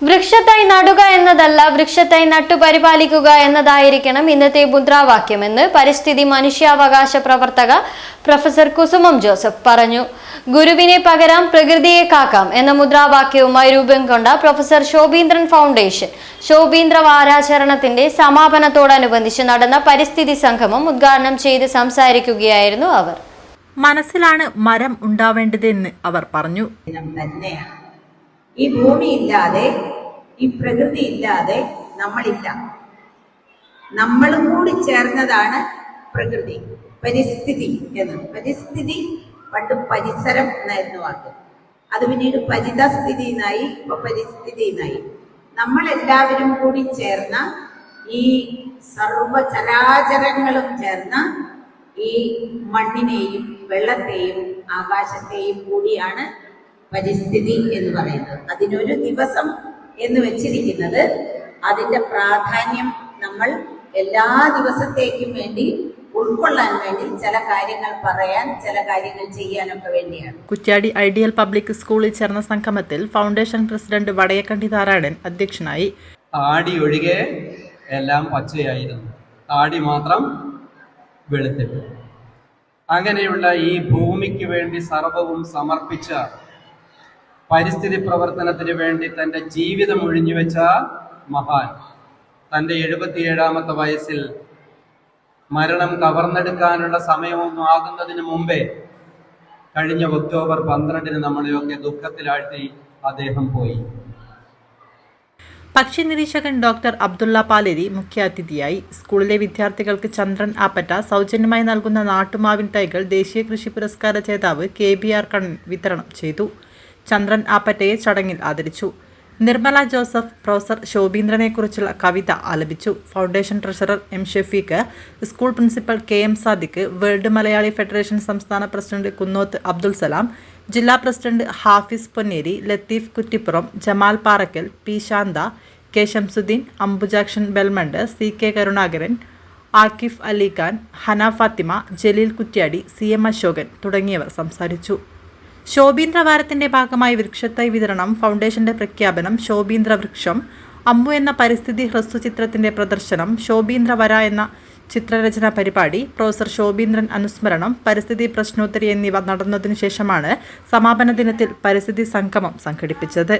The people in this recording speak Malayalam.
വൃക്ഷത്തൈ നടുക എന്നതല്ല വൃക്ഷത്തൈ നട്ടുപരിപാലിക്കുക എന്നതായിരിക്കണം ഇന്നത്തെ മുദ്രാവാക്യമെന്ന് പരിസ്ഥിതി മനുഷ്യാവകാശ പ്രവർത്തക പ്രൊഫസർ കുസുമം ജോസഫ് പറഞ്ഞു. ഗുരുവിനെ പകരാം പ്രകൃതിയെ കാക്കാം എന്ന മുദ്രാവാക്യവുമായി രൂപം കൊണ്ട പ്രൊഫസർ ശോഭീന്ദ്രൻ ഫൗണ്ടേഷൻ ശോഭീന്ദ്ര വാരാചരണത്തിന്റെ സമാപനത്തോടനുബന്ധിച്ച് നടന്ന പരിസ്ഥിതി സംഗമം ഉദ്ഘാടനം ചെയ്ത് സംസാരിക്കുകയായിരുന്നു അവർ. മനസ്സിലാണ് മരം ഉണ്ടാവേണ്ടതെന്ന് അവർ പറഞ്ഞു. ഈ ഭൂമി ഇല്ലാതെ ഈ പ്രകൃതി ഇല്ലാതെ നമ്മളില്ല. നമ്മളും കൂടി ചേർന്നതാണ് പ്രകൃതി പരിസ്ഥിതി എന്ന്. പരിസ്ഥിതി പണ്ട് പരിസരം എന്നായിരുന്നു വാക്ക്. അത് പിന്നീട് പരിതസ്ഥിതി എന്നായി ഇപ്പൊ പരിസ്ഥിതി എന്നായി നമ്മളെല്ലാവരും കൂടി ചേർന്ന ഈ സർവചരാചരങ്ങളും ചേർന്ന ഈ മണ്ണിനെയും വെള്ളത്തെയും ആകാശത്തെയും കൂടിയാണ് പരിസ്ഥിതി എന്ന് പറയുന്നത്. അതിനൊരു ദിവസം എന്ന് വെച്ചിരിക്കുന്നത് അതിന്റെ പ്രാധാന്യം നമ്മൾ എല്ലാ ദിവസത്തേക്കും വേണ്ടി ഉൾക്കൊള്ളാൻ വേണ്ടി ചില കാര്യങ്ങൾ പറയാൻ ചില കാര്യങ്ങൾ ചെയ്യാനൊക്കെ വേണ്ടിയാണ്. കുറ്റ്യാടി ഐഡിയൽ പബ്ലിക് സ്കൂളിൽ ചേർന്ന സംഗമത്തിൽ ഫൗണ്ടേഷൻ പ്രസിഡന്റ് വടയക്കണ്ടി നാരായണൻ അധ്യക്ഷനായി. ആടി ഒഴികെ എല്ലാം പച്ചയായിരുന്നു. താടി മാത്രം വെളുത്തിട്ടു. അങ്ങനെയുള്ള ഈ ഭൂമിക്ക് വേണ്ടി സർവവും സമർപ്പിച്ച പരിസ്ഥിതി പ്രവർത്തനത്തിന് വേണ്ടി തന്റെ ജീവിതം ഒഴിഞ്ഞുവെച്ച മഹാൻ. തന്റെ എഴുപത്തിയേഴാമത്തെ വയസ്സിൽ മരണം കവർന്നെടുക്കാനുള്ള സമയമൊന്നും ആകുന്നതിന് മുമ്പേ കഴിഞ്ഞ ഒക്ടോബർ പന്ത്രണ്ടിന് നമ്മളെയൊക്കെ ദുഃഖത്തിലാഴ്ത്തി അദ്ദേഹം പോയി. പക്ഷി നിരീക്ഷകൻ ഡോക്ടർ അബ്ദുള്ള പാലേരി മുഖ്യാതിഥിയായി സ്കൂളിലെ വിദ്യാർത്ഥികൾക്ക് ചന്ദ്രൻ ആപ്പറ്റ സൗജന്യമായി നൽകുന്ന നാട്ടുമാവിൻ തൈകൾ ദേശീയ കൃഷി പുരസ്കാര ജേതാവ് കെ ബി ആർ കണ്ണൻ വിതരണം ചെയ്തു. ചന്ദ്രൻ ആപ്പറ്റയെ ചടങ്ങിൽ ആദരിച്ചു. നിർമ്മല ജോസഫ് പ്രൊഫസർ ശോഭീന്ദ്രനെക്കുറിച്ചുള്ള കവിത ആലപിച്ചു. Foundation treasurer M Shefeeq school principal K M Sadiq world Malayali federation സംസ്ഥാന പ്രസിഡന്റ് കുന്നോത്ത് അബ്ദുൽ സലാം ജില്ലാ president Hafis Ponneri Latheef Kuttippuram Jamal Parakkal P Shantha K Shamsuddin Ambujakshan Belmont C K Karunakaran Akif Alikhan Hana Fathima Jaleel Kuttiady C M Ashokan തുടങ്ങിയവർ സംസാരിച്ചു. ശോഭീന്ദ്ര വാരത്തിന്റെ ഭാഗമായി വൃക്ഷത്തൈ വിതരണം ഫൗണ്ടേഷന്റെ പ്രഖ്യാപനം ശോഭീന്ദ്ര വൃക്ഷം അമ്മു എന്ന പരിസ്ഥിതി ഹ്രസ്വചിത്രത്തിന്റെ പ്രദർശനം ശോഭീന്ദ്ര വര എന്ന ചിത്രരചന പരിപാടി പ്രൊഫസർ ശോഭീന്ദ്രൻ അനുസ്മരണം പരിസ്ഥിതി പ്രശ്നോത്തരി എന്നിവ നടന്നതിനു ശേഷമാണ് സമാപന ദിനത്തിൽ പരിസ്ഥിതി സംഗമം സംഘടിപ്പിച്ചത്.